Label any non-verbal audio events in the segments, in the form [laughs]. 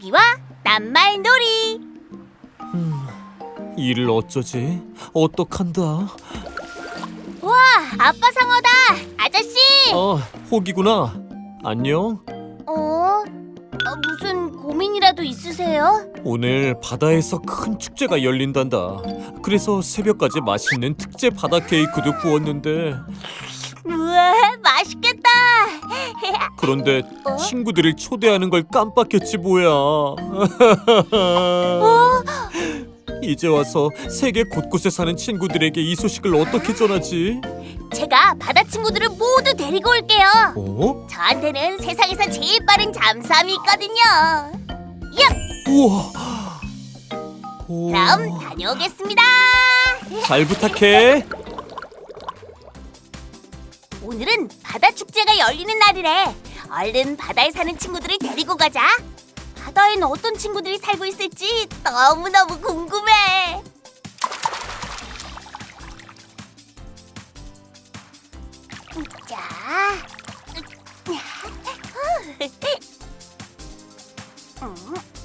호기와 낱말놀이. 일을 어쩌지? 어떡한다? 와, 아빠 상어다. 아저씨. 어, 호기구나. 안녕. 어? 어, 무슨 고민이라도 있으세요? 오늘 바다에서 큰 축제가 열린단다. 그래서 새벽까지 맛있는 특제 바다 케이크도 구웠는데 우와, 맛있겠다. 그런데 어? 친구들을 초대하는 걸 깜빡했지 뭐야. 어? 이제 와서 세계 곳곳에 사는 친구들에게 이 소식을 어떻게 전하지? 제가 바다 친구들을 모두 데리고 올게요. 어? 저한테는 세상에서 제일 빠른 잠수함이 있거든요. 얍! 우와. 오. 그럼 다녀오겠습니다. 잘 부탁해. 오늘은 바다 축제가 열리는 날이래. 얼른 바다에 사는 친구들을 데리고 가자. 바다에는 어떤 친구들이 살고 있을지 너무너무 궁금해. 자. 음.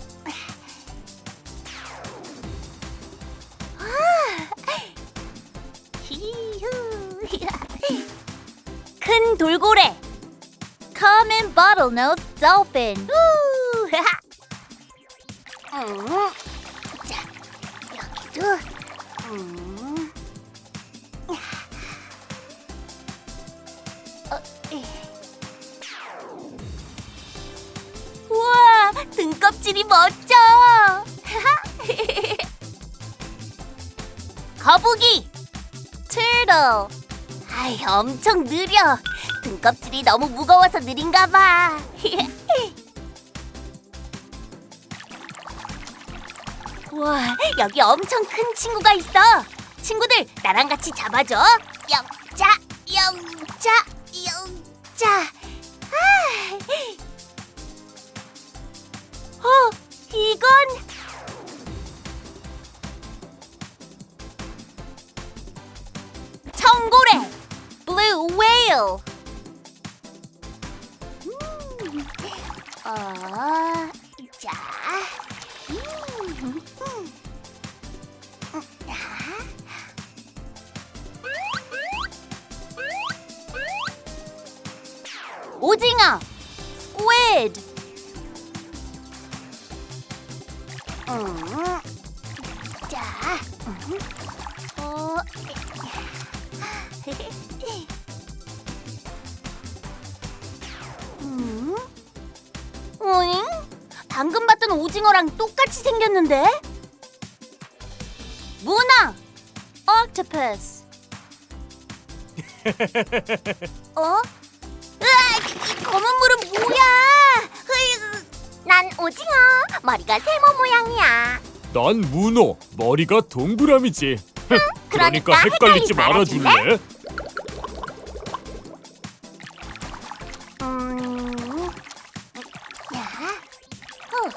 큰 돌고래 Common bottlenose dolphin 우! 음. [laughs] 자, 여기도 음. 어, 에. 우와 등껍질이 멋져 [laughs] 거북이 turtle 아이 엄청 느려 등껍질이 너무 무거워서 느린가 봐. [laughs] 우와 여기 엄청 큰 친구가 있어. 친구들 나랑 같이 잡아줘. 영자 영자 영자. 아. 어 이건 오징어 squid 음. 자. 음. 어. 음? 오잉? 방금 봤던 오징어랑 똑같이 생겼는데? 문어! octopus [laughs] 어? 머리가 세모 모양이야 난 문어, 머리가 동그라미지. [laughs] 그러니까 그러니까 헷갈리지 말아줄래? 음... 야, 어.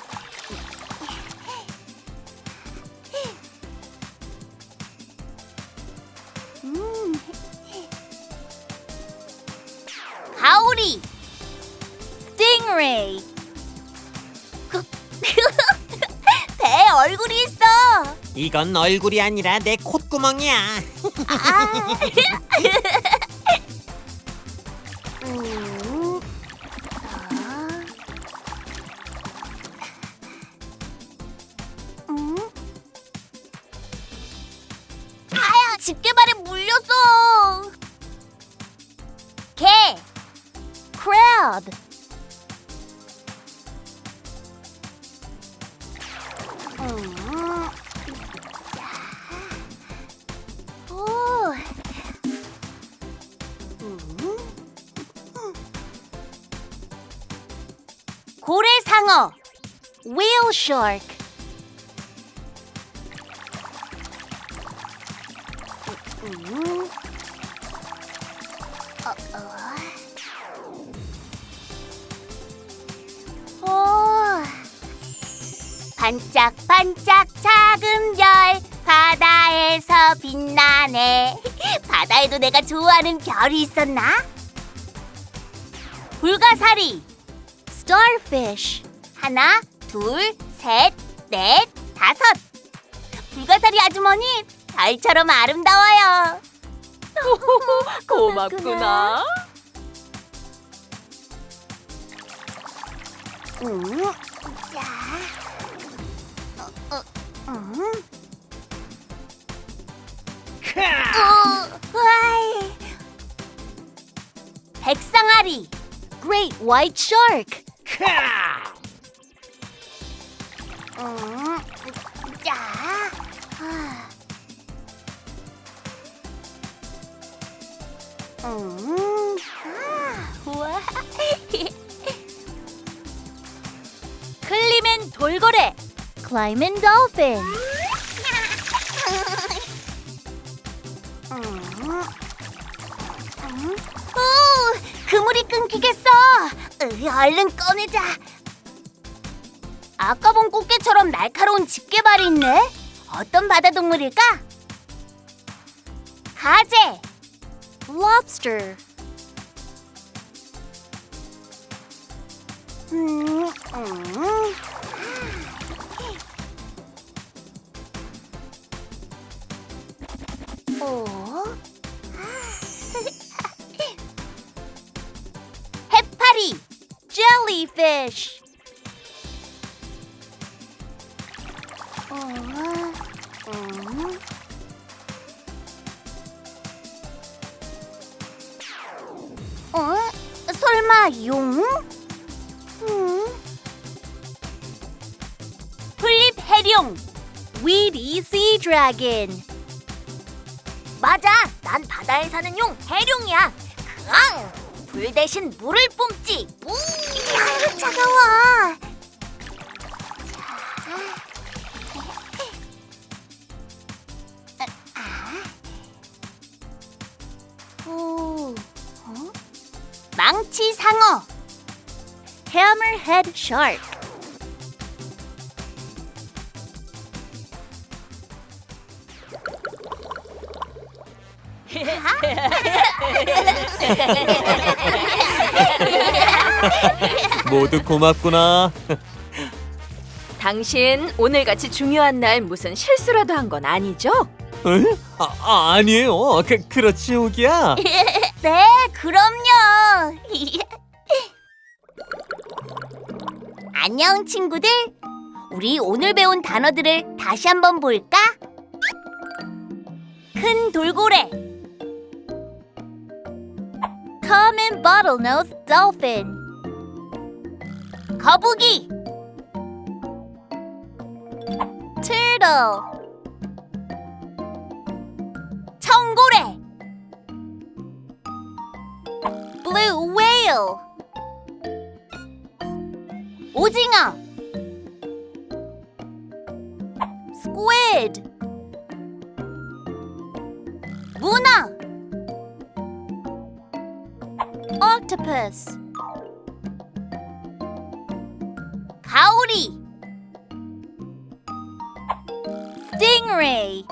음. 가오리 스팅레이 이건 얼굴이 아니라 내 콧구멍이야. 집게발에 물렸어. 개. crab. 고래상어 whale shark 음. 어, 어. 오. 반짝반짝 작은 별 바다에서 빛나네 [laughs] 바다에도 내가 좋아하는 별이 있었나? 불가사리 starfish 하나 둘, 셋, 넷, 다섯. 불가사리 아주머니, 별처럼 아름다워요. 고맙구나. 음, 자, 어, 어, 음. 어, 와이. 백상아리, Great White Shark. 음, 자, 아. 음, 아, 우와. [laughs] 클리맨 돌고래. Dolphin. 음. 음. 오, 그물이 끊기겠어. 으, 얼른 꺼내자. 아까 본 꽃게처럼 날카로운 집게발이 있네. 어떤 바다 동물일까? 가재, Lobster. 음, 음. 오. Jellyfish. 어, 음. 어? 설마 용? 음. 플립 해룡. Weedy Sea Dragon. 맞아, 난 바다에 사는 용 해룡이야. 그앙! 불 대신 물을 뿜지. 무. Hammerhead Shark. [laughs] 모두 고맙구나. 당신 오늘같이 중요한 날 무슨 실수라도 한 건 아니죠? 에? 아, 아 아니에요. 그, 그렇지 호기야. [laughs] 네, 그럼요. [laughs] 안녕, 친구들. 우리 오늘 배운 단어들을 다시 한번 볼까? 큰 돌고래, Common Bottlenose Dolphin. 거북이, Turtle. 청고래, Blue Whale. 오징어, Squid. 문어, Octopus. 가오리, Stingray.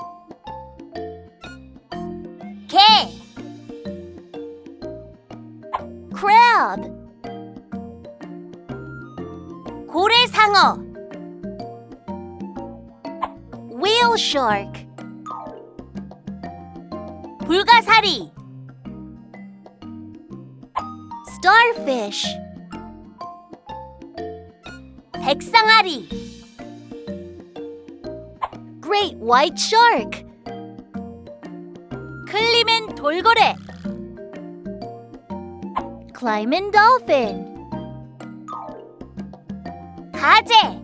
개, 고래상어, Whale Shark. 불가사리, Starfish. 백상아리, Great White Shark. 클리맨 돌고래. Climb Dolphin. 가재,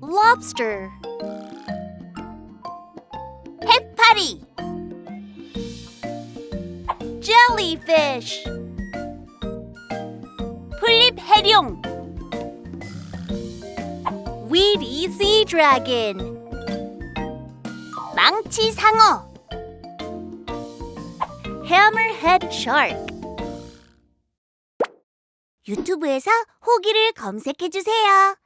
Lobster. 해파리, Jellyfish. 플립 해룡, Weedy Sea Dragon. 망치 상어, Hammerhead Shark. 유튜브에서 호기를 검색해 주세요.